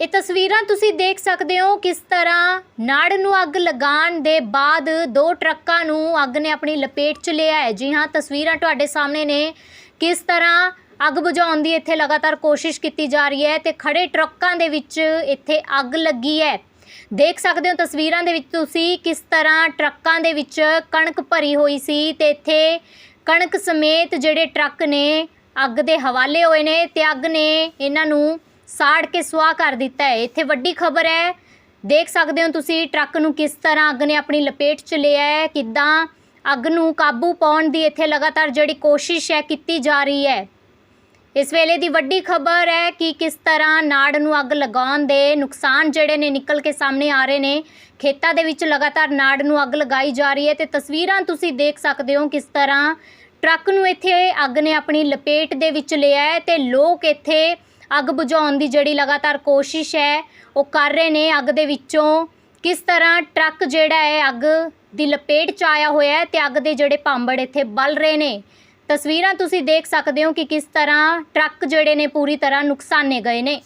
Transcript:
ਇਹ ਤਸਵੀਰਾਂ ਤੁਸੀਂ ਦੇਖ ਸਕਦੇ ਹੋ ਕਿਸ ਤਰ੍ਹਾਂ ਨਾੜ ਨੂੰ ਅੱਗ ਲਗਾਉਣ ਦੇ ਬਾਅਦ ਦੋ ਟਰੱਕਾਂ ਨੂੰ ਅੱਗ ਨੇ ਆਪਣੀ ਲਪੇਟ 'ਚ ਲਿਆ ਹੈ। ਜੀ ਹਾਂ, ਤਸਵੀਰਾਂ ਤੁਹਾਡੇ ਸਾਹਮਣੇ ਨੇ ਕਿਸ ਤਰ੍ਹਾਂ ਅੱਗ ਬੁਝਾਉਣ ਦੀ ਇੱਥੇ ਲਗਾਤਾਰ ਕੋਸ਼ਿਸ਼ ਕੀਤੀ ਜਾ ਰਹੀ ਹੈ ਤੇ ਖੜੇ ਟਰੱਕਾਂ ਦੇ ਵਿੱਚ ਇੱਥੇ ਅੱਗ ਲੱਗੀ ਹੈ। ਦੇਖ ਸਕਦੇ ਹੋ ਤਸਵੀਰਾਂ ਦੇ ਵਿੱਚ ਤੁਸੀਂ ਕਿਸ ਤਰ੍ਹਾਂ ਟਰੱਕਾਂ ਦੇ ਵਿੱਚ ਕਣਕ ਭਰੀ ਹੋਈ ਸੀ ਤੇ ਇੱਥੇ ਕਣਕ ਸਮੇਤ ਜਿਹੜੇ ਟਰੱਕ ਨੇ ਅੱਗ ਦੇ ਹਵਾਲੇ ਹੋਏ ਨੇ ਤੇ ਅੱਗ ਨੇ ਇਹਨਾਂ ਨੂੰ ਸਾੜ ਕੇ ਸੁਆਹ ਕਰ ਦਿੱਤਾ ਹੈ। ਇੱਥੇ ਵੱਡੀ ਖਬਰ ਹੈ। ਦੇਖ ਸਕਦੇ ਹੋ ਤੁਸੀਂ ਟਰੱਕ ਨੂੰ ਕਿਸ ਤਰ੍ਹਾਂ ਅੱਗ ਨੇ ਆਪਣੀ ਲਪੇਟ 'ਚ ਲਿਆ ਹੈ। ਕਿੱਦਾਂ ਅੱਗ ਨੂੰ ਕਾਬੂ ਪਾਉਣ ਦੀ ਇੱਥੇ ਲਗਾਤਾਰ ਜਿਹੜੀ ਕੋਸ਼ਿਸ਼ ਹੈ ਕੀਤੀ ਜਾ ਰਹੀ ਹੈ। ਇਸ ਵੇਲੇ ਦੀ ਵੱਡੀ ਖਬਰ ਹੈ ਕਿ ਕਿਸ ਤਰ੍ਹਾਂ ਨਾੜ ਨੂੰ ਅੱਗ ਲਗਾਉਣ ਦੇ ਨੁਕਸਾਨ ਜਿਹੜੇ ਨੇ ਨਿਕਲ ਕੇ ਸਾਹਮਣੇ ਆ ਰਹੇ ਨੇ। ਖੇਤਾਂ ਦੇ ਵਿੱਚ ਲਗਾਤਾਰ ਨਾੜ ਨੂੰ ਅੱਗ ਲਗਾਈ ਜਾ ਰਹੀ ਹੈ ਤੇ ਤਸਵੀਰਾਂ ਤੁਸੀਂ ਦੇਖ ਸਕਦੇ ਹੋ ਕਿਸ ਤਰ੍ਹਾਂ ਟਰੱਕ ਨੂੰ ਇੱਥੇ ਅੱਗ ਨੇ ਆਪਣੀ ਲਪੇਟ ਦੇ ਵਿੱਚ ਲਿਆ ਹੈ ਤੇ ਲੋਕ ਇੱਥੇ ਅੱਗ ਬੁਝਾਉਣ ਦੀ ਜਿਹੜੀ ਲਗਾਤਾਰ ਕੋਸ਼ਿਸ਼ ਹੈ, ਉਹ ਕਰ ਰਹੇ ਨੇ ਅੱਗ ਦੇ ਵਿੱਚੋਂ। ਕਿਸ ਤਰ੍ਹਾਂ ਟਰੱਕ ਜਿਹੜਾ ਹੈ, ਅੱਗ ਦੀ ਲਪੇਟ 'ਚ ਆਇਆ ਹੋਇਆ ਹੈ ਤੇ ਅੱਗ ਦੇ ਜਿਹੜੇ ਭਾਂਬੜ ਇੱਥੇ ਬਲ ਰਹੇ ਨੇ। ਤਸਵੀਰਾਂ ਤੁਸੀਂ ਦੇਖ ਸਕਦੇ ਹੋ ਕਿ ਕਿਸ ਤਰ੍ਹਾਂ ਟਰੱਕ ਜਿਹੜੇ ਨੇ ਪੂਰੀ ਤਰ੍ਹਾਂ ਨੁਕਸਾਨੇ ਗਏ ਨੇ।